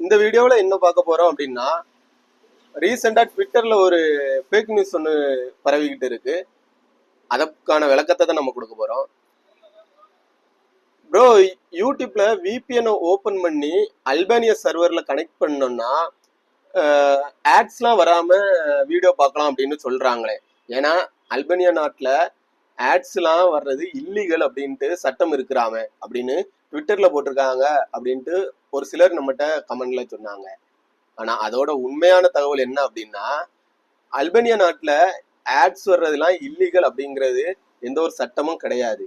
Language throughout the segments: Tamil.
இந்த வீடியோவில் என்ன பார்க்க போறோம் அப்படின்னா ரீசெண்டாக ட்விட்டர்ல ஒரு ஃபேக் நியூஸ் ஒன்று பரவிக்கிட்டு இருக்கு. அதற்கான விளக்கத்தை தான் நம்ம கொடுக்க போறோம். ப்ரோ யூடியூப்ல விபிஎனை ஓப்பன் பண்ணி அல்பானிய சர்வர்ல கனெக்ட் பண்ணோம்னா ஆட்ஸ்லாம் வராம வீடியோ பார்க்கலாம் அப்படின்னு சொல்றாங்களே. ஏன்னா அல்பேனியா நாட்டில் ஆட்ஸ்லாம் வர்றது இல்லீகல் அப்படின்ட்டு சட்டம் இருக்கிறாம அப்படின்னு ட்விட்டர்ல போட்டிருக்காங்க அப்படின்ட்டு ஒரு சிலர் நம்மகிட்ட கமெண்ட்ல சொன்னாங்க. ஆனா அதோட உண்மையான தகவல் என்ன அப்படின்னா அல்பேனியா நாட்டுல ஆட்ஸ் வர்றதுலாம் இல்லீகல் அப்படிங்கிறது எந்த ஒரு சட்டமும் கிடையாது.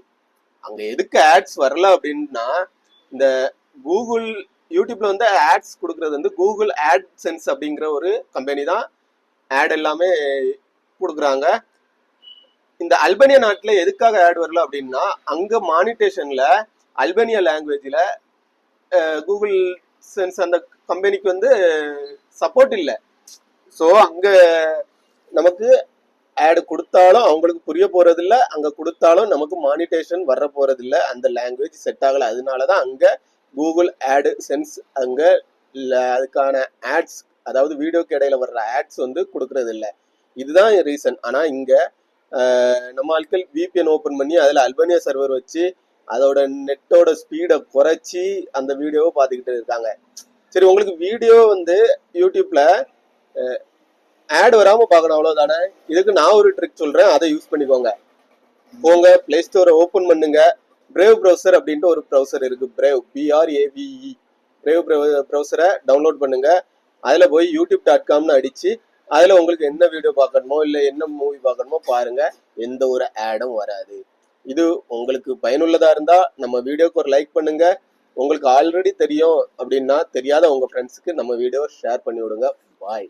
அங்க எதுக்கு ஆட்ஸ் வரல அப்படின்னா இந்த கூகுள் யூடியூப்ல வந்து ஆட்ஸ் கொடுக்கறது வந்து கூகுள் ஆட் சென்ஸ் அப்படிங்கிற ஒரு கம்பெனி தான் ஆட் எல்லாமே கொடுக்குறாங்க. இந்த அல்பேனியா நாட்டில் எதுக்காக ஆட் வரல அப்படின்னா அங்க மானிட்டேஷன்ல அல்பேனியா லாங்குவேஜில் கூகுள் சென்ஸ் அந்த கம்பெனிக்கு வந்து சப்போர்ட் இல்லை. ஸோ அங்கே நமக்கு ஆடு கொடுத்தாலும் அவங்களுக்கு புரிய போகிறதில்ல அங்கே கொடுத்தாலும் நமக்கு மானிட்டேஷன் வர போகிறதில்ல அந்த லாங்குவேஜ் செட் ஆகலை. அதனால தான் அங்கே கூகுள் ஆடு சென்ஸ் அங்கே இல்லை அதுக்கான ஆட்ஸ் அதாவது வீடியோக்கு இடையில வர்ற ஆட்ஸ் வந்து கொடுக்கறது இல்லை இதுதான் ரீசன் ஆனால் இங்கே நம்ம ஆட்கள் விபிஎன் ஓப்பன் பண்ணி அதில் அல்பேனியா சர்வர் வச்சு அதோட நெட்டோட ஸ்பீடை குறைச்சி அந்த வீடியோவை பார்த்துக்கிட்டு இருக்காங்க. சரி உங்களுக்கு வீடியோ வந்து யூடியூப்ல ஆட் வராம பார்க்கணும் அவ்வளவுதானே? இதுக்கு நான் ஒரு ட்ரிக் சொல்றேன் அதை யூஸ் பண்ணிக்கோங்க. போங்க பிளே ஸ்டோரை ஓபன் பண்ணுங்க. பிரேவ் ப்ரௌசர் அப்படின்ட்டு ஒரு ப்ரௌசர் இருக்கு. Brave B R A V E Brave ப்ரௌசரை download பண்ணுங்க. அதுல போய் யூடியூப் டாட் காம்னு அடிச்சு அதுல உங்களுக்கு என்ன வீடியோ பார்க்கணுமோ இல்ல என்ன மூவி பார்க்கணுமோ பாருங்க. எந்த ஒரு ஆடும் வராது. இது உங்களுக்கு பயனுள்ளதா இருந்தா நம்ம வீடியோக்கு ஒரு லைக் பண்ணுங்க. உங்களுக்கு ஆல்ரெடி தெரியும் அப்படின்னா தெரியாத உங்க ஃப்ரெண்ட்ஸுக்கு நம்ம வீடியோவை ஷேர் பண்ணி விடுங்க. பாய்